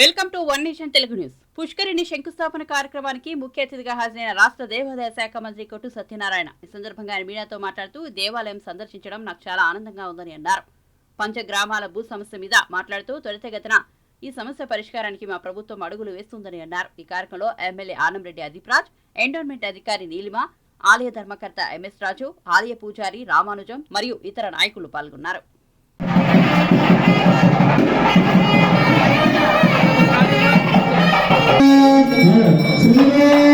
Welcome to one nation Telugu news. పుష్కరిణి శంకుస్థాపన కార్యక్రమానికి ముఖ్య అతిథిగా హాజరైన రాష్ట్ర దేవాదాయ శాఖ మంత్రి కొట్టు సత్యనారాయణ. ఈ సందర్భంగా ఆయన మీడియాతో మాట్లాడుతూ దేవాలయం సందర్శించడం నాకు చాలా ఆనందంగా ఉందని అన్నారు. పంచగ్రామాల భూ సమస్య మీద మాట్లాడుతూ త్వరితగతిన ఈ సమస్య పరిష్కారానికి మా ప్రభుత్వం అడుగులు వేస్తుందని అన్నారు. ఈ కార్యక్రమంలో ఎమ్మెల్యే ఆనంరెడ్డి అదిప్రాజ్ ఎండోన్మెంట్ అధికారి నీలిమ ఆలయ ధర్మకర్త ఎంఎస్ రాజు ఆలయ పూజారి రామానుజం మరియు ఇతర నాయకులు పాల్గొన్నారు. Né? Sim.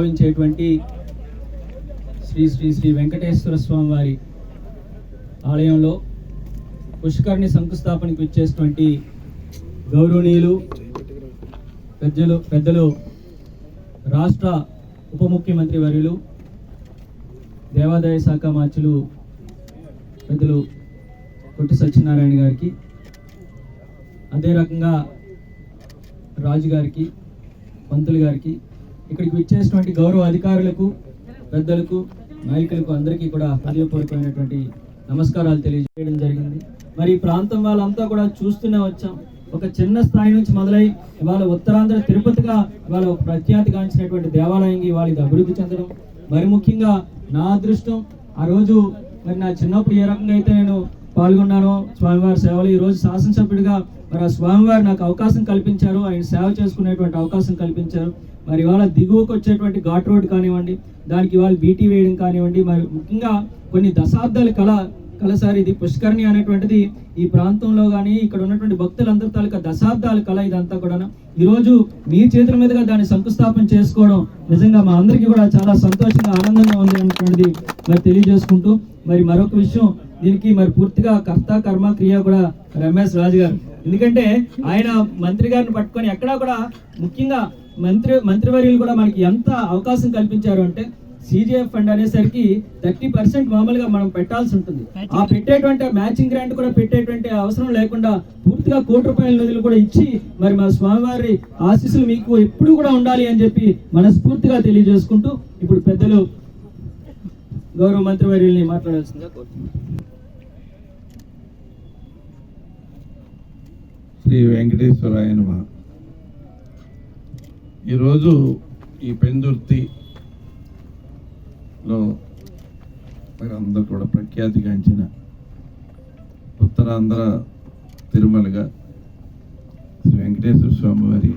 భావించేటువంటి శ్రీ శ్రీ శ్రీ వెంకటేశ్వర స్వామి వారి ఆలయంలో పుష్కరిణి శంకుస్థాపనకు ఇచ్చేటువంటి గౌరవనీయులు పెద్దలు పెద్దలు రాష్ట్ర ఉప ముఖ్యమంత్రి వర్యులు దేవాదాయ శాఖ మార్చులు పెద్దలు కొట్టి సత్యనారాయణ గారికి అదే రకంగా రాజు గారికి పంతులు గారికి ఇక్కడికి విచ్చేసినటువంటి గౌరవ అధికారులకు పెద్దలకు నాయకులకు అందరికీ కూడా హృదయపూర్వకమైనటువంటి నమస్కారాలు తెలియజేయడం జరిగింది. మరి ఈ ప్రాంతం వాళ్ళంతా కూడా చూస్తూనే వచ్చాం. ఒక చిన్న స్థాయి నుంచి మొదలై ఇవాళ ఉత్తరాంధ్ర తిరుపతిగా ఇవాళ ఒక ప్రఖ్యాతిగాంచినటువంటి దేవాలయంకి ఇవాళ ఇది అభివృద్ధి చెందడం. మరి ముఖ్యంగా నా అదృష్టం ఆ రోజు మరి నా చిన్నప్పుడు ఏ రకంగా అయితే నేను పాల్గొన్నానో స్వామివారి సేవలు ఈ రోజు శాసనసభ్యుడిగా మరి ఆ స్వామివారు నాకు అవకాశం కల్పించారు ఆయన సేవ చేసుకునేటువంటి అవకాశం కల్పించారు. మరి ఇవాళ దిగువకు వచ్చేటువంటి ఘాట్ రోడ్ కానివ్వండి దానికి ఇవాళ బీటీ వేయడం కానివ్వండి మరి ముఖ్యంగా కొన్ని దశాబ్దాల కళ కలసారి ఇది పుష్కరిణి అనేటువంటిది. ఈ ప్రాంతంలో కానీ ఇక్కడ ఉన్నటువంటి భక్తులందరి తాలూకా దశాబ్దాల కళ ఇదంతా కూడా ఈరోజు మీ చేతుల మీదుగా దాన్ని శంకుస్థాపన చేసుకోవడం నిజంగా మా అందరికీ కూడా చాలా సంతోషంగా ఆనందంగా ఉంది అనేటువంటిది మరి తెలియజేసుకుంటూ. మరి మరొక విషయం దీనికి మరి పూర్తిగా కర్త కర్మ క్రియ కూడా రమేష్ రాజు గారు. ఎందుకంటే ఆయన మంత్రి గారిని పట్టుకొని ఎక్కడా కూడా ముఖ్యంగా మంత్రి మంత్రివర్యులు కూడా మనకి ఎంత అవకాశం కల్పించారు అంటే సిజిఎఫ్ ఫండ్ అనేసరికి థర్టీ పర్సెంట్ మామూలుగా మనం పెట్టాల్సి ఉంటుంది. ఆ పెట్టేటువంటి మ్యాచింగ్ గ్రాంట్ కూడా పెట్టేటువంటి అవసరం లేకుండా పూర్తిగా కోటి రూపాయల నిధులు కూడా ఇచ్చి మరి మా స్వామివారి ఆశీస్సులు మీకు ఎప్పుడు కూడా ఉండాలి అని చెప్పి మనస్ఫూర్తిగా తెలియజేసుకుంటూ ఇప్పుడు పెద్దలు గౌరవ మంత్రివర్యుల్ని మాట్లాడాల్సిందిగా కోరుతున్నాను శ్రీ వెంకటేశ్వరాయ నమ. ఈరోజు ఈ పెందుర్తిలో మరి అందరూ కూడా ప్రఖ్యాతిగాంచిన ఉత్తరాంధ్ర తిరుమలగా శ్రీ వెంకటేశ్వర స్వామి వారి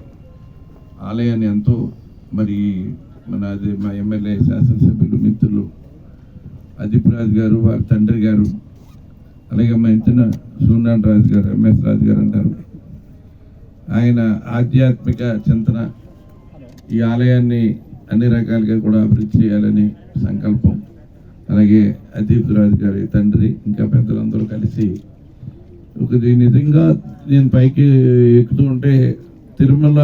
ఆలయాన్ని ఎంతో మరి మన అది మా ఎమ్మెల్యే శాసనసభ్యులు మిత్రులు అదీప్ రాజ్ గారు వారి తండ్రి గారు అలాగే మా ఇంటిన సూర్యనారాయణ రాజు గారు ఎంఎస్ రాజు గారు అంటారు. ఆయన ఆధ్యాత్మిక చింతన ఈ ఆలయాన్ని అన్ని రకాలుగా కూడా అభివృద్ధి చేయాలని సంకల్పం. అలాగే అదీప్ రాజు గారి తండ్రి ఇంకా పెద్దలందరూ కలిసి ఒక నిజంగా నేను పైకి ఎక్కుతూ ఉంటే తిరుమల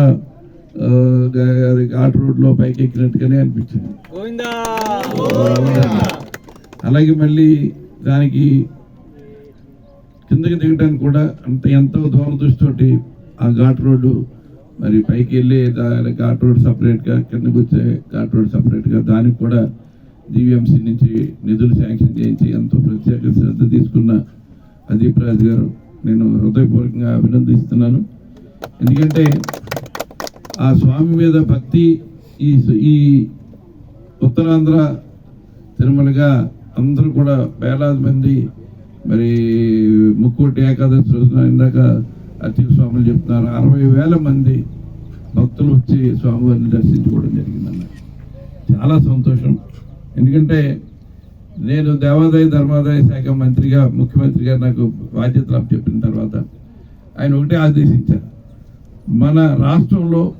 గారి ఘాట్ రోడ్లో పైకి ఎక్కినట్టుగానే అనిపించింది. గోవిందా! అలాగే మళ్ళీ దానికి కిందకి దిగడానికి కూడా అంత ఎంతో దూరదృష్టితోటి ఆ ఘాట్ రోడ్డు మరి పైకి వెళ్ళి ఘాట్ రోడ్ సపరేట్గా కిందకి వచ్చే ఘాట్ రోడ్ సపరేట్గా దానికి కూడా జీవీఎంసీ నుంచి నిధులు శాంక్షన్ చేయించి ఎంతో ప్రత్యేక శ్రద్ధ తీసుకున్న అదీప్ రాజు గారు నేను హృదయపూర్వకంగా అభినందిస్తున్నాను. ఎందుకంటే ఆ స్వామి మీద భక్తి ఈ ఈ ఉత్తరాంధ్ర తిరుమలగా అందరూ కూడా వేలాది మంది మరి ముక్కోటి ఏకాదశి రోజున ఇందాక అర్చక స్వాములు చెప్తున్నారు. అరవై వేల మంది భక్తులు వచ్చి స్వామివారిని దర్శించుకోవడం జరిగిందన్న చాలా సంతోషం. ఎందుకంటే నేను దేవాదాయ ధర్మాదాయ శాఖ మంత్రిగా ముఖ్యమంత్రిగా నాకు బాధ్యతలు చెప్పిన తర్వాత ఆయన ఒకటే ఆదేశించారు. మన రాష్ట్రంలో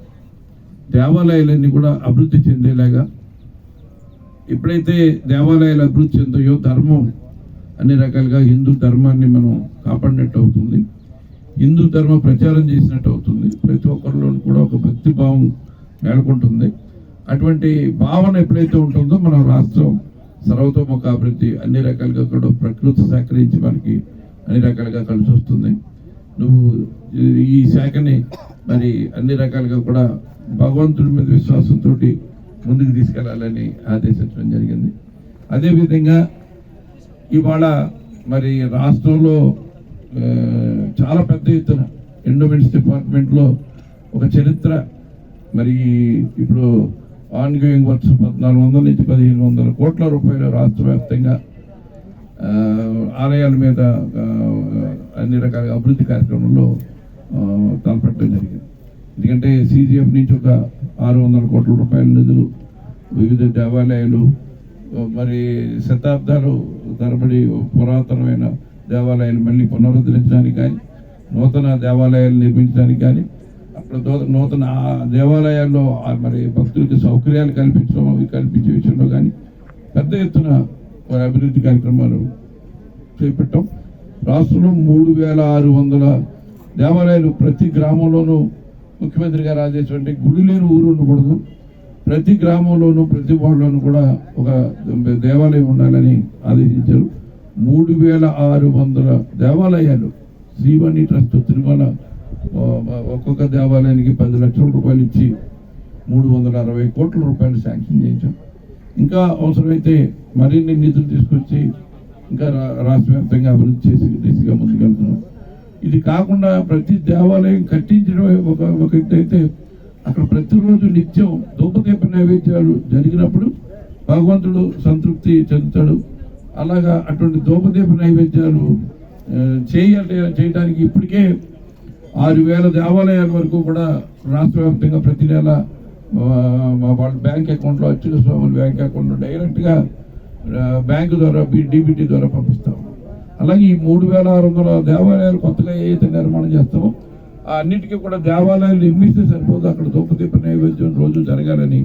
దేవాలయాలన్నీ కూడా అభివృద్ధి చెందేలాగా ఎప్పుడైతే దేవాలయాలు అభివృద్ధి చెందాయో ధర్మం అన్ని రకాలుగా హిందూ ధర్మాన్ని మనం కాపాడినట్టు అవుతుంది. హిందూ ధర్మ ప్రచారం చేసినట్టు అవుతుంది. ప్రతి ఒక్కరిలో కూడా ఒక భక్తి భావం నెలకొంటుంది. అటువంటి భావన ఎప్పుడైతే ఉంటుందో మన రాష్ట్రం సర్వతోముఖ అభివృద్ధి అన్ని రకాలుగా కూడా ప్రకృతి సహకరించి మనకి అన్ని రకాలుగా కలిసి వస్తుంది. నువ్వు ఈ- శాఖని మరి అన్ని రకాలుగా కూడా భగవంతుడి మీద విశ్వాసంతో ముందుకు తీసుకెళ్ళాలని ఆదేశించడం జరిగింది. అదేవిధంగా ఇవాళ మరి రాష్ట్రంలో చాలా పెద్ద ఎత్తున ఎండోమెంట్స్ డిపార్ట్మెంట్లో ఒక చరిత్ర. మరి ఇప్పుడు ఆన్గోయింగ్ వర్క్స్ పద్నాలుగు వందల నుంచి పదిహేను వందల కోట్ల రూపాయలు రాష్ట్ర వ్యాప్తంగా ఆలయాల మీద అన్ని రకాల అభివృద్ధి కార్యక్రమంలో తలపెట్టడం జరిగింది. ఎందుకంటే సీజీఎఫ్ నుంచి ఒక ఆరు వందల కోట్ల రూపాయల నిధులు వివిధ దేవాలయాలు మరి శతాబ్దాలు తరబడి పురాతనమైన దేవాలయాలు మళ్ళీ పునరుద్ధరించడానికి కానీ నూతన దేవాలయాలు నిర్మించడానికి కానీ అక్కడ నూతన ఆ దేవాలయాల్లో మరి భక్తులకి సౌకర్యాలు కల్పించడం అవి కల్పించే విషయంలో కానీ పెద్ద ఎత్తున మరి అభివృద్ధి కార్యక్రమాలు చేపట్టాం. రాష్ట్రంలో మూడు వేల ఆరు వందల దేవాలయాలు ప్రతి గ్రామంలోనూ ముఖ్యమంత్రి గారు ఆదేశం గుడి లేని ఊరు ఉండకూడదు. ప్రతి గ్రామంలోనూ ప్రతి వాడలోనూ కూడా ఒక దేవాలయం ఉండాలని ఆదేశించారు. మూడు వేల ఆరు వందల దేవాలయాలు శ్రీవాణి ట్రస్ట్ తిరుమల ఒక్కొక్క దేవాలయానికి పది లక్షల రూపాయలు ఇచ్చి మూడు వందల అరవై కోట్ల రూపాయలు శాంక్షన్ చేయించాం. ఇంకా అవసరమైతే మరిన్ని నిధులు తీసుకొచ్చి ఇంకా రా- రాష్ట్ర వ్యాప్తంగా అభివృద్ధి చేసి దిశగా ముందుకెళ్తున్నాం. ఇది కాకుండా ప్రతి దేవాలయం కట్టించడం ఒక ఒక అయితే అక్కడ ప్రతిరోజు నిత్యం దూపదీప నైవేద్యాలు జరిగినప్పుడు భగవంతుడు సంతృప్తి చెందుతాడు. అలాగా అటువంటి దూపదీప నైవేద్యాలు చేయాలి చేయడానికి ఇప్పటికే ఆరు వేల దేవాలయాల వరకు కూడా రాష్ట్ర వ్యాప్తంగా ప్రతి నెల వాళ్ళ బ్యాంక్ అకౌంట్లో అచ్యుత స్వామి బ్యాంక్ అకౌంట్లో డైరెక్ట్గా బ్యాంకు ద్వారా డీబీటీ ద్వారా పంపిస్తాం. అలాగే ఈ మూడు వేల ఆరు వందల దేవాలయాలు కొత్తగా ఏ నిర్మాణం చేస్తామో అన్నిటికీ కూడా దేవాలయాలు నిర్మిస్తే సరిపోదు. అక్కడ దూపదీప నైవేద్యం రోజు జరగాలని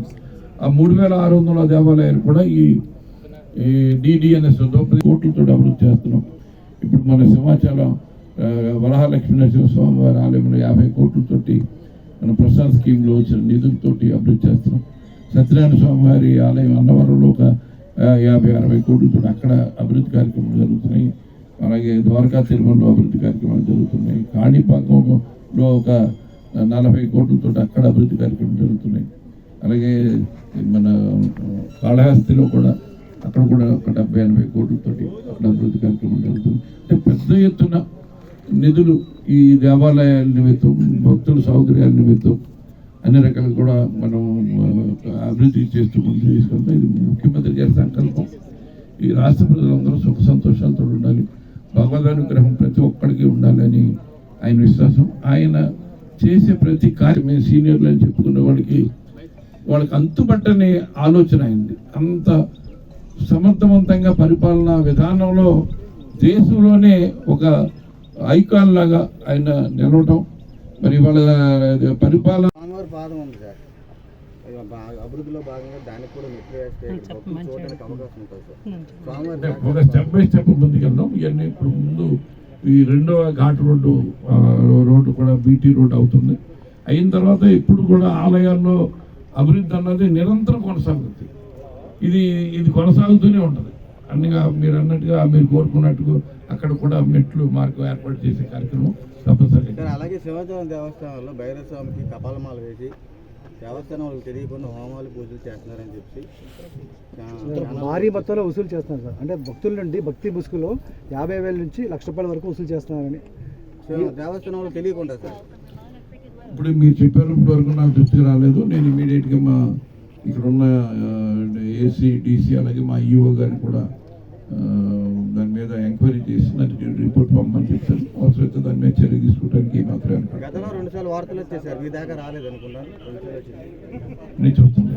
ఆ మూడు వేల ఆరు వందల దేవాలయాలు కూడా ఈ ఈ డిడిఎన్ఎస్ దూపది కోట్లతో అభివృద్ధి చేస్తున్నాం. ఇప్పుడు మన సింహాచలం ఆ, వరహాలక్ష్మీ నరసింహస్వామి వారి ఆలయంలో యాభై కోట్లతోటి మన ప్రసాద్ స్కీమ్లో వచ్చిన నిధులతోటి అభివృద్ధి చేస్తున్నాం. సత్యనారాయణ స్వామి వారి ఆలయం అన్నవరంలో ఒక యాభై అరవై కోట్లతో అక్కడ అభివృద్ధి కార్యక్రమాలు జరుగుతున్నాయి. అలాగే ద్వారకా తిరుమలలో అభివృద్ధి కార్యక్రమాలు జరుగుతున్నాయి. కాణిపాకంలో ఒక నలభై కోట్లతో అక్కడ అభివృద్ధి కార్యక్రమాలు జరుగుతున్నాయి. అలాగే మన కాళహస్తిలో కూడా అక్కడ కూడా ఒక డెబ్బై ఎనభై కోట్లతోటి అక్కడ అభివృద్ధి కార్యక్రమం జరుగుతుంది. అంటే పెద్ద ఎత్తున నిధులు ఈ దేవాలయాల నిమిత్తం భక్తుల సౌకర్యాల నిమిత్తం అన్ని రకాలు కూడా మనం అభివృద్ధి చేస్తూ ముందు తీసుకెళ్తాం. ఇది ముఖ్యమంత్రి గారి సంకల్పం. ఈ రాష్ట్ర ప్రజలందరూ సుఖ సంతోషాలతో ఉండాలి. భగవద్ అనుగ్రహం ప్రతి ఒక్కడికి ఉండాలని ఆయన విశ్వాసం. ఆయన చేసే ప్రతి కార్యం మేము సీనియర్లు అని చెప్పుకునే వాళ్ళకి వాళ్ళకి అంతుబట్టనే ఆలోచన అయింది. అంత సమర్థవంతంగా పరిపాలన విధానంలో దేశంలోనే ఒక ఐకాన్ లాగా ఆయన నిలవటం. మరి వాళ్ళ పరిపాలన అభివృద్ధిలో భాగంగా దానికి కూడా అవకాశం ఉంటుంది సార్. అంటే స్వామివారి ఒక స్టెప్ బై స్టెప్ ముందుకెళ్దాం ఇవన్నీ ఇప్పుడు ముందు ఈ రెండవ ఘాట్ రోడ్డు రోడ్డు కూడా బీటీ రోడ్డు అవుతుంది. అయిన తర్వాత ఇప్పుడు కూడా ఆలయాల్లో అభివృద్ధి అన్నది నిరంతరం కొనసాగుతుంది. ఇది ఇది కొనసాగుతూనే ఉంటుంది. అన్నిగా మీరు అన్నట్టుగా మీరు కోరుకున్నట్టుగా అక్కడ కూడా మెట్లు మార్గం ఏర్పాటు చేసే కార్యక్రమం తప్పనిసరిగా సార్ అలాగే శివాజలం దేవస్థానంలో భైరవ స్వామికి కపాలమాల వేసి దేవస్థానం వాళ్ళకి తెలియకుండా హోమాలు పూజలు చేస్తున్నారని చెప్పి. భారీ మొత్తంలో వసూలు చేస్తున్నారు సార్. అంటే భక్తుల నుండి భక్తి ముసుగులో యాభై వేల నుంచి లక్ష రూపాయల వరకు వసూలు చేస్తున్నారని. దేవస్థానం తెలియకుండా సార్. ఇప్పుడు మీరు చెప్పారు ఇప్పటి వరకు నాకు దృష్టికి రాలేదు. నేను ఇమీడియట్గా మా ఇక్కడ ఉన్న ఏసీ డీసీ అలాగే మా ఈఓ గారిని కూడా దాని మీద ఎంక్వైరీ చేసి దానికి రిపోర్ట్ పంపమని చెప్తాను అవసరమైతే దాని మీద చర్య తీసుకోవడానికి ఏమాత్రం వెనకాడను. గతంలో రెండు సార్లు వార్తలు వచ్చేసారు. మీ దాకా రాలేదు అనుకున్నాను. రెండు సార్లు వచ్చింది. నేను చూస్తాను